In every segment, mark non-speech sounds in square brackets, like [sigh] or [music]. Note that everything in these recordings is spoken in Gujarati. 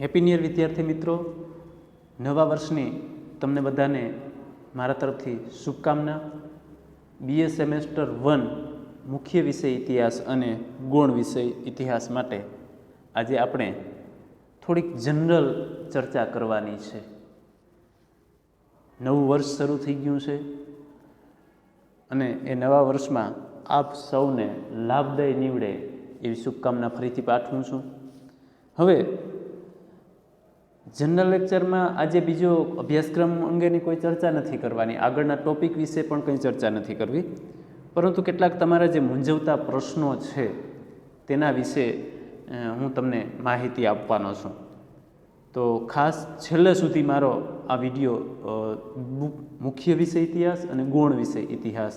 હેપી ન્યુ યર વિદ્યાર્થી મિત્રો. નવા વર્ષની તમને બધાને મારા તરફથી શુભકામના. બીએ સેમેસ્ટર વન મુખ્ય વિષય ઇતિહાસ અને ગુણ વિષય ઇતિહાસ માટે આજે આપણે થોડીક જનરલ ચર્ચા કરવાની છે. નવું વર્ષ શરૂ થઈ ગયું છે અને એ નવા વર્ષમાં આપ સૌને લાભદાયી નીવડે એવી શુભકામના ફરીથી પાઠવું છું. હવે જનરલ લેક્ચરમાં આજે બીજો અભ્યાસક્રમ અંગેની કોઈ ચર્ચા નથી કરવાની. આગળના ટોપિક વિશે પણ કંઈ ચર્ચા નથી કરવી. પરંતુ કેટલાક તમારા જે મૂંઝવતા પ્રશ્નો છે, તેના વિશે હું તમને માહિતી આપવાનો છું. તો ખાસ છેલ્લે સુધી મારો આ વીડિયો મુખ્ય વિષય ઇતિહાસ અને ગુણ વિષય ઇતિહાસ.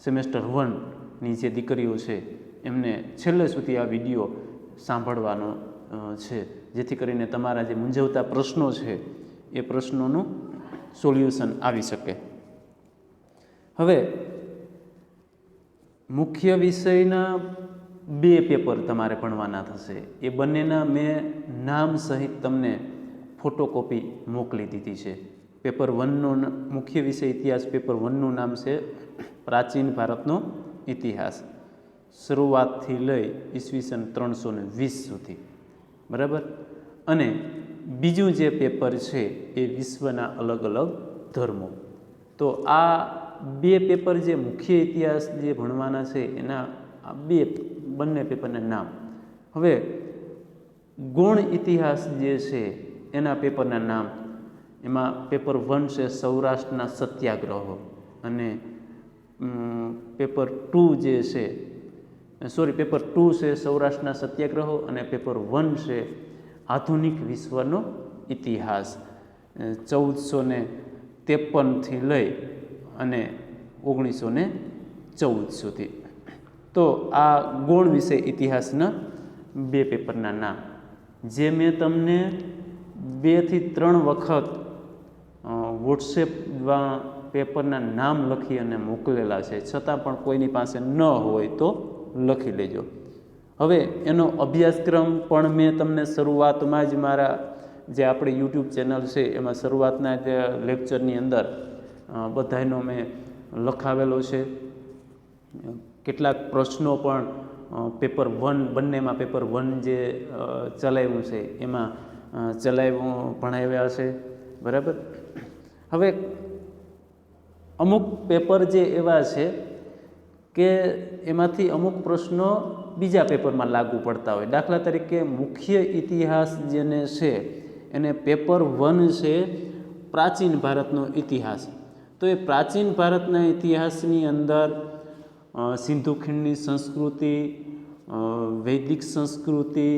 સેમેસ્ટર વનની જે દીકરીઓ છે, એમને છેલ્લે સુધી આ વીડિયો સાંભળવાનો છે. જેથી કરીને તમારા જે મૂંઝવતા પ્રશ્નો છે, એ પ્રશ્નોનું સોલ્યુશન આવી શકે. હવે, મુખ્ય વિષયના બે પેપર તમારે ભણવાના થશે. એ બંનેના મેં નામ સહિત તમને ફોટોકોપી મોકલી દીધી છે. પેપર વનનો મુખ્ય વિષય ઇતિહાસ, પેપર વનનું નામ છે પ્રાચીન ભારતનો ઇતિહાસ. શરૂઆતથી લઈ ઈસવીસન ત્રણસો ને વીસ સુધી. બરાબર? અને બીજું જે પેપર છે એ વિશ્વના અલગ અલગ ધર્મો. તો આ બે પેપર જે મુખ્ય ઇતિહાસ જે ભણવાના છે એના આ બે બંને પેપરના નામ. હવે ગુણ ઇતિહાસ જે છે એના પેપરના નામ. એમાં પેપર વન છે સૌરાષ્ટ્રના સત્યાગ્રહો. અને પેપર ટુ જે છે સોરી પેપર ટુ છે સૌરાષ્ટ્રના સત્યાગ્રહો અને પેપર વન છે આધુનિક વિશ્વનો ઇતિહાસ. ચૌદસો ને ત્રેપનથી લઈ અને ઓગણીસો ને ચૌદ સુધી. તો આ ગુણ વિશે ઇતિહાસના બે પેપરના નામ. જે મેં તમને બેથી ત્રણ વખત વોટ્સએપમાં પેપરના નામ લખી અને મોકલેલા છે. છતાં પણ કોઈની પાસે ન હોય તો લખી લેજો. હવે એનો અભ્યાસક્રમ પણ મેં તમને શરૂઆતમાં જ મારા જે આપણી યુટ્યુબ ચેનલ છે, એમાં શરૂઆતના જે લેક્ચરની અંદર બધાનો મેં લખાવેલો છે. કેટલાક પ્રશ્નો પણ પેપર વન, બંનેમાં પેપર વન જે ચલાવ્યું છે, એમાં ચલાવ્યું, ભણાવ્યા છે બરાબર? હવે અમુક પેપર જે એવા છે કે એમાંથી અમુક પ્રશ્નો બીજા પેપરમાં લાગુ પડતા હોય. દાખલા તરીકે મુખ્ય ઇતિહાસ જેને છે, એને પેપર વન છે, પ્રાચીન ભારતનો ઇતિહાસ. તો એ પ્રાચીન ભારતના ઇતિહાસની અંદર સિંધુ ખીણની સંસ્કૃતિ વૈદિક સંસ્કૃતિ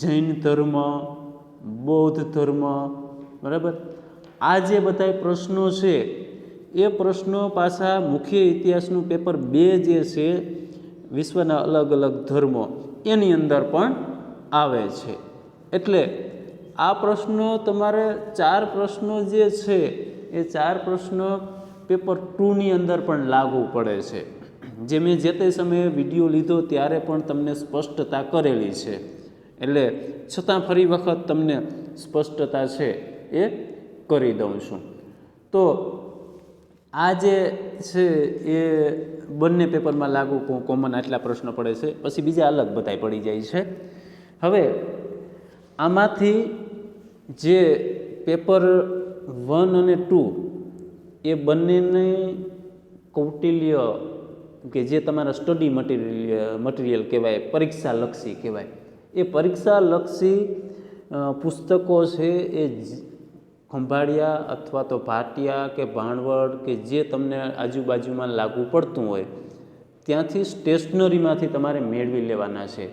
જૈન ધર્મ, બૌદ્ધ ધર્મ, બરાબર? આ જે બધા પ્રશ્નો છે એ પ્રશ્નો પાછા મુખ્ય ઇતિહાસનું પેપર બે જે છે, વિશ્વના અલગ અલગ ધર્મો, એની અંદર પણ આવે છે. એટલે આ પ્રશ્નો તમારે ચાર પ્રશ્નો જે છે, એ ચાર પ્રશ્નો પેપર ટુની અંદર પણ લાગુ પડે છે. જે મેં જે તે સમયે વીડિયો લીધો ત્યારે પણ તમને સ્પષ્ટતા કરેલી છે. એટલે છતાં ફરી વખત તમને સ્પષ્ટતા છે એ કરી દઉં છું. તો આ જે છે એ બંને પેપરમાં લાગુ કોમન આટલા પ્રશ્નો પડે છે. પછી બીજા અલગ બધાય પડી જાય છે. હવે આમાંથી જે પેપર વન અને ટુ એ બંનેને કૌટિલ્ય કે જે તમારા સ્ટડી મટીરિયલ મટીરિયલ કહેવાય, પરીક્ષાલક્ષી કહેવાય, એ પરીક્ષાલક્ષી પુસ્તકો છે એ ખંભાળિયા અથવા તો ભાટિયા કે ભાણવડ કે જે તમને આજુબાજુમાં લાગુ પડતું હોય, ત્યાંથી સ્ટેશનરીમાંથી તમારે મેળવી લેવાના છે.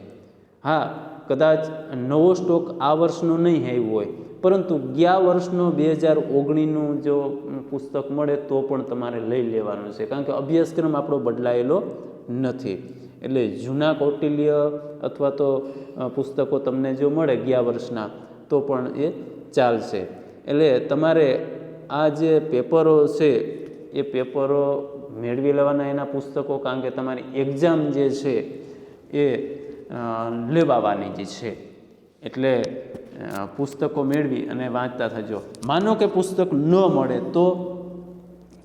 હા, કદાચ નવો સ્ટોક આ વર્ષનો નહીં આવ્યો હોય, પરંતુ ગયા વર્ષનો બે હજાર ઓગણીસનું જો પુસ્તક મળે તો પણ તમારે લઈ લેવાનું છે, કારણ કે અભ્યાસક્રમ આપણો બદલાયેલો નથી. એટલે જૂના કૌટિલ્ય અથવા તો પુસ્તકો તમને જો મળે ગયા વર્ષના, તો પણ એ ચાલશે. એટલે તમારે આ જે પેપરો છે, એ પેપરો મેળવી લેવાના એના પુસ્તકો, કારણ કે તમારી એક્ઝામ જે છે, એ લેવાવાની જ છે. એટલે પુસ્તકો મેળવી અને વાંચતા થજો. માનો કે પુસ્તક ન મળે, તો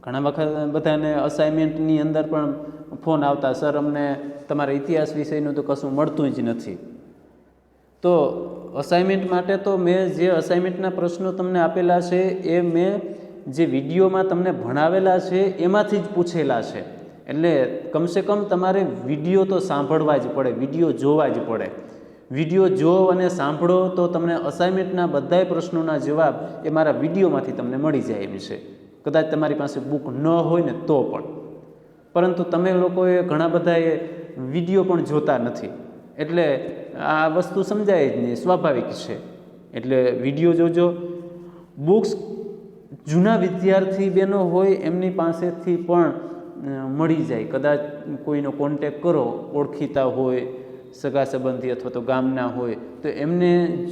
ઘણા વખત બધાને અસાઇનમેન્ટની અંદર પણ ફોન આવતા સર અમને તમારા ઇતિહાસ વિષયનું તો કશું મળતું જ નથી. તો અસાઇનમેન્ટ માટે તો મેં જે અસાઇનમેન્ટના પ્રશ્નો તમને આપેલા છે, એ મેં જે વિડીયોમાં તમને ભણાવેલા છે, એમાંથી જ પૂછેલા છે. એટલે કમસે કમ તમારે વીડિયો તો સાંભળવા જ પડે વીડિયો જોવા જ પડે. વીડિયો જો અને સાંભળો તો તમને અસાઇનમેન્ટના બધાય પ્રશ્નોના જવાબ એ મારા વિડીયોમાંથી તમને મળી જાય એમ છે. કદાચ તમારી પાસે બુક ન હોય ને તો પણ. પરંતુ તમે લોકોએ ઘણા બધાએ વીડિયો પણ જોતા નથી. એટલે આ વસ્તુ સમજાય જ નહીં, સ્વાભાવિક છે. એટલે વીડિયો જોજો. બુક્સ જૂના વિદ્યાર્થી બહેનો હોય, એમની પાસેથી પણ મળી જાય. કદાચ કોઈનો કોન્ટેક કરો, ઓળખીતા હોય સગા સંબંધી અથવા તો ગામના હોય, તો એમને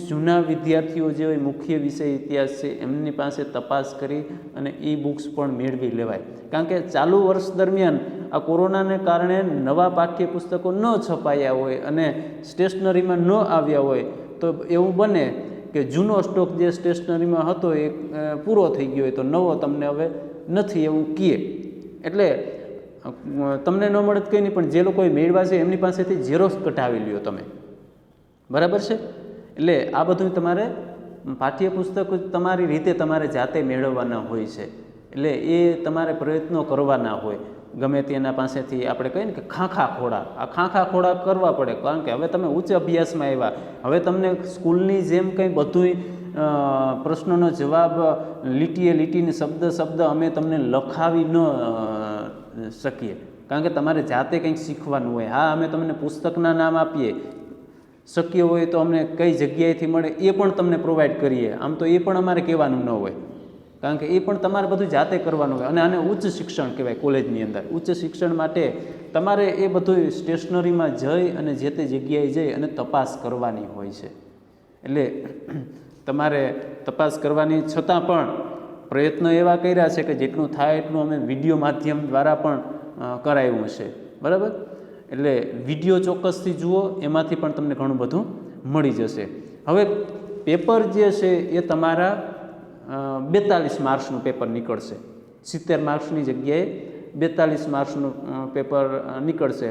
જૂના વિદ્યાર્થીઓ જે હોય, મુખ્ય વિષય ઇતિહાસ છે, એમની પાસે તપાસ કરી અને એ બુક્સ પણ મેળવી લેવાય. કારણ કે ચાલુ વર્ષ દરમિયાન આ કોરોનાને કારણે નવા પાઠ્યપુસ્તકો ન છપાયા હોય અને સ્ટેશનરીમાં ન આવ્યા હોય, તો એવું બને કે જૂનો સ્ટોક જે સ્ટેશનરીમાં હતો એ પૂરો થઈ ગયો હોય તો નવો તમને હવે નથી એવું કીએ એટલે તમને ન મળત કંઈ નહીં, પણ જે લોકોએ મેળવ્યા છે, એમની પાસેથી ઝેરોક્ષ કઢાવી લ્યો તમે. બરાબર છે? એટલે આ બધું તમારે પાઠ્યપુસ્તક તમારી રીતે તમારે જાતે મેળવવાના હોય છે. એટલે એ તમારે પ્રયત્નો કરવાના હોય. ગમે તેના પાસેથી આપણે કહીએ ને કે ખાંખા ખોડા આ ખાંખા ખોડા કરવા પડે, કારણ કે હવે તમે ઉચ્ચ અભ્યાસમાં આવ્યા. હવે તમને સ્કૂલની જેમ કંઈ બધુંય પ્રશ્નોનો જવાબ, લીટીએ લીટીને શબ્દ શબ્દ અમે તમને લખાવી ન શકીએ. કારણ કે તમારે જાતે કંઈક શીખવાનું હોય. હા, અમે તમને પુસ્તકના નામ આપીએ. શક્ય હોય તો અમને કઈ જગ્યાએથી મળે એ પણ તમને પ્રોવાઈડ કરીએ. આમ તો એ પણ અમારે કહેવાનું ન હોય. કારણ કે એ પણ તમારે બધું જાતે કરવાનું હોય. અને આને ઉચ્ચ શિક્ષણ કહેવાય કોલેજની અંદર. ઉચ્ચ શિક્ષણ માટે તમારે એ બધું સ્ટેશનરીમાં જઈ અને જે તે જગ્યાએ જઈ અને તપાસ કરવાની હોય છે. એટલે [clears throat] તમારે તપાસ કરવાની છતાં પણ પ્રયત્નો એવા કર્યા છે કે જેટલું થાય એટલું અમે વીડિયો માધ્યમ દ્વારા પણ કરાવ્યું છે બરાબર? એટલે વીડિયો ચોક્કસથી જુઓ, એમાંથી પણ તમને ઘણું બધું મળી જશે. હવે પેપર જે છે એ તમારા બેતાલીસ માર્ક્સનું પેપર નીકળશે. સિત્તેર માર્ક્સની જગ્યાએ બેતાલીસ માર્ક્સનું પેપર નીકળશે.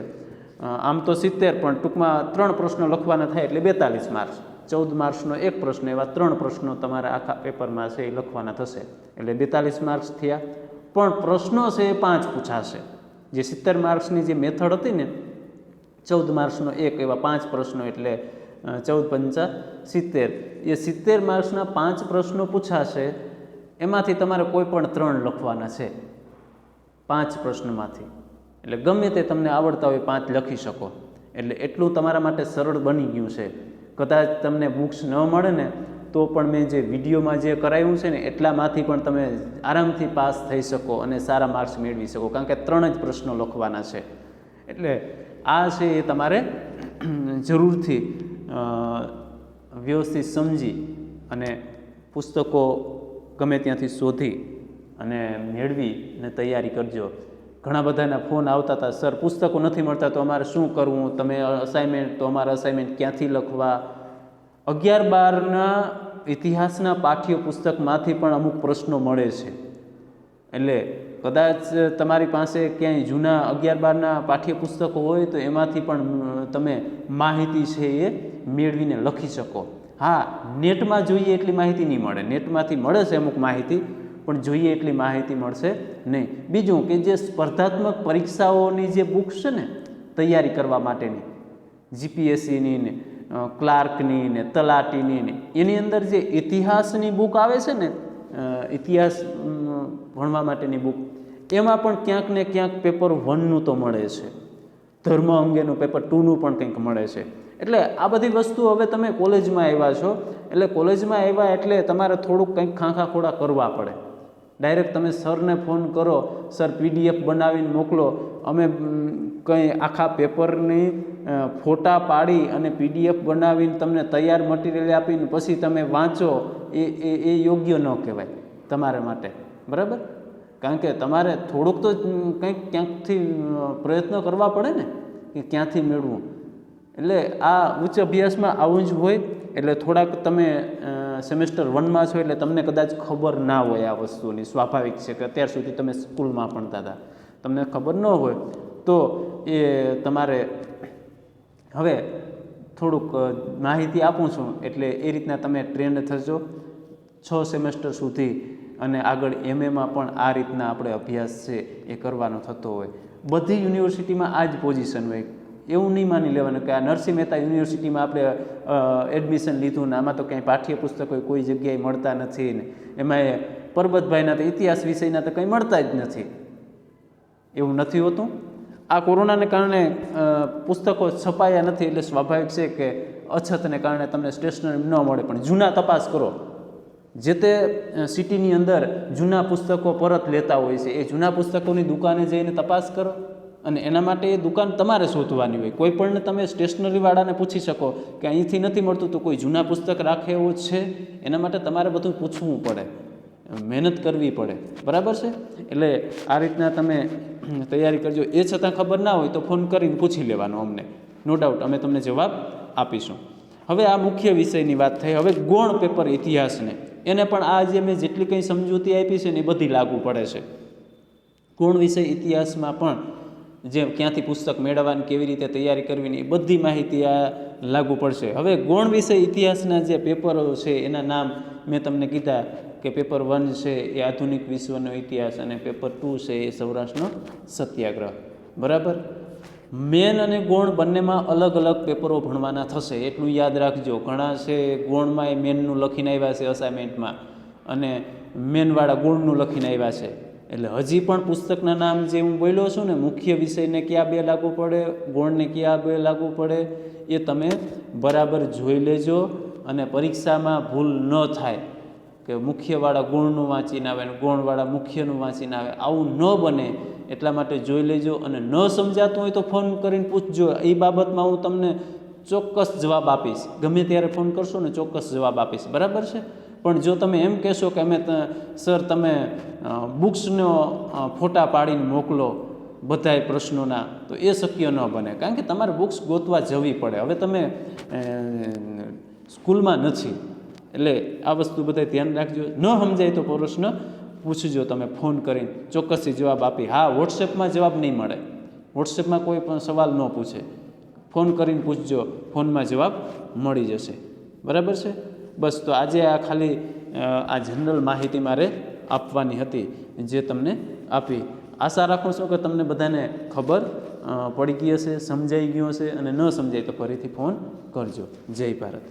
આમ તો સિત્તેર, પણ ટૂંકમાં ત્રણ પ્રશ્નો લખવાના થાય એટલે બેતાલીસ માર્ક્સ. ચૌદ માર્ક્સનો એક પ્રશ્ન એવા ત્રણ પ્રશ્નો તમારા આખા પેપરમાં છે એ લખવાના થશે. એટલે બેતાલીસ માર્ક્સ થયા. પણ પ્રશ્નો છે એ પાંચ પૂછાશે. જે સિત્તેર માર્ક્સની જે મેથડ હતી ને, ચૌદ માર્ક્સનો એક એવા પાંચ પ્રશ્નો એટલે ચૌદ પંચા સિત્તેર. એ સિત્તેર માર્ક્સના પાંચ પ્રશ્નો પૂછાશે, એમાંથી તમારે કોઈ પણ ત્રણ લખવાના છે. પાંચ પ્રશ્નોમાંથી. એટલે ગમે તે તમને આવડતા હોય પાંચ લખી શકો. એટલે એટલું તમારા માટે સરળ બની ગયું છે. કદાચ તમને બુક્સ ન મળે ને, તો પણ મેં જે વિડીયોમાં જે કરાવ્યું છે ને, એટલામાંથી પણ તમે આરામથી પાસ થઈ શકો અને સારા માર્ક્સ મેળવી શકો. કારણ કે ત્રણ જ પ્રશ્નો લખવાના છે. એટલે આ છે એ તમારે જરૂરથી વ્યવસ્થિત સમજી અને પુસ્તકો ગમે ત્યાંથી શોધી અને મેળવી અને તૈયારી કરજો. ઘણા બધાના ફોન આવતા હતા, સર, પુસ્તકો નથી મળતા, તો અમારે શું કરવું? તમે અસાઇનમેન્ટ તો અમારા અસાઇનમેન્ટ ક્યાંથી લખવા? અગિયાર બારના ઇતિહાસના પાઠ્ય પુસ્તકમાંથી પણ અમુક પ્રશ્નો મળે છે. એટલે કદાચ તમારી પાસે ક્યાંય જૂના અગિયાર બારના પાઠ્યપુસ્તકો હોય તો એમાંથી પણ તમે માહિતી છે એ મેળવીને લખી શકો. હા, નેટમાં જોઈએ એટલી માહિતી નહીં મળે. નેટમાંથી મળે છે અમુક માહિતી, પણ જોઈએ એટલી માહિતી મળશે નહીં. બીજું કે જે સ્પર્ધાત્મક પરીક્ષાઓની જે બુક્સ છે ને, તૈયારી કરવા માટેની જીપીએસસીની ને ક્લાર્કની ને તલાટીની ને, એની અંદર જે ઇતિહાસની બુક આવે છે ને ઇતિહાસ ભણવા માટેની બુક, એમાં પણ ક્યાંક ને ક્યાંક પેપર વનનું તો મળે છે. ધર્મ અંગેનું પેપર ટુનું પણ કંઈક મળે છે. એટલે આ બધી વસ્તુ હવે તમે કોલેજમાં આવ્યા છો, એટલે કોલેજમાં આવ્યા એટલે તમારે થોડુંક કંઈક ખાંખા ખોડા કરવા પડે. ડાયરેક્ટ તમે સરને ફોન કરો, સર પીડીએફ બનાવીને મોકલો અમે કંઈ આખા પેપરની ફોટા પાડી અને પીડીએફ બનાવીને તમને તૈયાર મટીરિયલ આપીને પછી તમે વાંચો, એ એ એ યોગ્ય ન કહેવાય તમારા માટે. બરાબર? કારણ કે તમારે થોડુંક તો કંઈક ક્યાંકથી પ્રયત્ન કરવા પડે ને, કે ક્યાંથી મેળવું. એટલે આ ઉચ્ચ અભ્યાસમાં આવું જ હોય, એટલે થોડાક તમે સેમેસ્ટર વનમાં છો એટલે તમને કદાચ ખબર ના હોય આ વસ્તુની. સ્વાભાવિક છે કે અત્યાર સુધી તમે સ્કૂલમાં ભણતા હતા. તમને ખબર ન હોય, તો એ તમારે હવે થોડુંક માહિતી આપું છું. એટલે એ રીતના તમે ટ્રેન્ડ થશો છ સેમેસ્ટર સુધી અને આગળ એમએમાં પણ આ રીતના આપણે અભ્યાસ છે એ કરવાનો થતો હોય. બધી યુનિવર્સિટીમાં આ જ પોઝિશન હોય. એવું નહીં માની લેવાનું કે આ નરસિંહ મહેતા યુનિવર્સિટીમાં આપણે એડમિશન લીધું ને આમાં તો કંઈ પાઠ્યપુસ્તકો કોઈ જગ્યાએ મળતા નથી ને. એમાં પરબતભાઈના તો ઇતિહાસ વિષયના તો કંઈ મળતા જ નથી. એવું નથી હોતું. આ કોરોનાને કારણે પુસ્તકો છપાયા નથી એટલે સ્વાભાવિક છે કે અછતને કારણે તમને સ્ટેશનરી ન મળે. પણ જૂના તપાસ કરો. જે તે સિટીની અંદર જૂના પુસ્તકો પરત લેતા હોય છે, એ જૂના પુસ્તકોની દુકાને જઈને તપાસ કરો. અને એના માટે એ દુકાન તમારે શોધવાની હોય. કોઈ પણને તમે સ્ટેશનરીવાળાને પૂછી શકો કે અહીંથી નથી મળતું તો કોઈ જૂના પુસ્તક રાખે એવો છે? એના માટે તમારે બધું પૂછવું પડે. મહેનત કરવી પડે. બરાબર છે? એટલે આ રીતના તમે તૈયારી કરજો. એ છતાં ખબર ના હોય તો ફોન કરીને પૂછી લેવાનો અમને. નો ડાઉટ અમે તમને જવાબ આપીશું. હવે આ મુખ્ય વિષયની વાત થઈ. હવે ગૌણ પેપર ઇતિહાસને. એને પણ આ જે મેં જેટલી કંઈ સમજૂતી આપી છે ને એ બધી લાગુ પડે છે. ગૌણ વિષય ઇતિહાસમાં પણ જે ક્યાંથી પુસ્તક મેળવવાની, કેવી રીતે તૈયારી કરવીની એ બધી માહિતી આ લાગુ પડશે. હવે ગૌણ વિષય ઇતિહાસના જે પેપરો છે એના નામ મેં તમને કીધા. કે પેપર વન છે એ આધુનિક વિશ્વનો ઇતિહાસ અને પેપર ટુ છે એ સૌરાષ્ટ્રનો સત્યાગ્રહ. બરાબર? મેન અને ગૌણ બંનેમાં અલગ અલગ પેપરો ભણવાના થશે, એટલું યાદ રાખજો. ઘણા છે ગૌણમાં એ મેનનું લખીને આવ્યા છે અસાઇનમેન્ટમાં અને મેનવાળા ગુણનું લખીને આવ્યા છે. એટલે હજી પણ પુસ્તકના નામ જે હું બોલ્યો છું ને, મુખ્ય વિષયને ક્યાં બે લાગુ પડે, ગૌણને ક્યાં બે લાગુ પડે, એ તમે બરાબર જોઈ લેજો અને પરીક્ષામાં ભૂલ ન થાય. કે મુખ્યવાળા ગુણનું વાંચીને આવે અને ગુણવાળા મુખ્યનું વાંચીને આવે. આવું ન બને એટલા માટે જોઈ લેજો અને ન સમજાતું હોય તો ફોન કરીને પૂછજો. એ બાબતમાં હું તમને ચોક્કસ જવાબ આપીશ. ગમે ત્યારે ફોન કરશો ને ચોક્કસ જવાબ આપીશ. બરાબર છે? પણ જો તમે એમ કહેશો કે અમે સર, તમે બુક્સનો ફોટા પાડીને મોકલો બધાય પ્રશ્નોના, તો એ શક્ય ન બને. કારણ કે તમારે બુક્સ ગોતવા જવી પડે. હવે તમે સ્કૂલમાં નથી. એટલે આ વસ્તુ બધા ધ્યાન રાખજો. ન સમજાય તો પ્રશ્ન પૂછજો તમે ફોન કરીને. ચોક્કસથી જવાબ આપી. હા, વોટ્સએપમાં જવાબ નહીં મળે. વોટ્સએપમાં કોઈ પણ સવાલ ન પૂછે. ફોન કરીને પૂછજો. ફોનમાં જવાબ મળી જશે. બરાબર છે? બસ, તો આજે આ ખાલી આ જનરલ માહિતી મારે આપવાની હતી, જે તમને આપી. આશા રાખું છું કે તમને બધાને ખબર પડી ગઈ હશે, સમજાઈ ગયું હશે અને ન સમજાય તો ફરીથી ફોન કરજો. જય ભારત.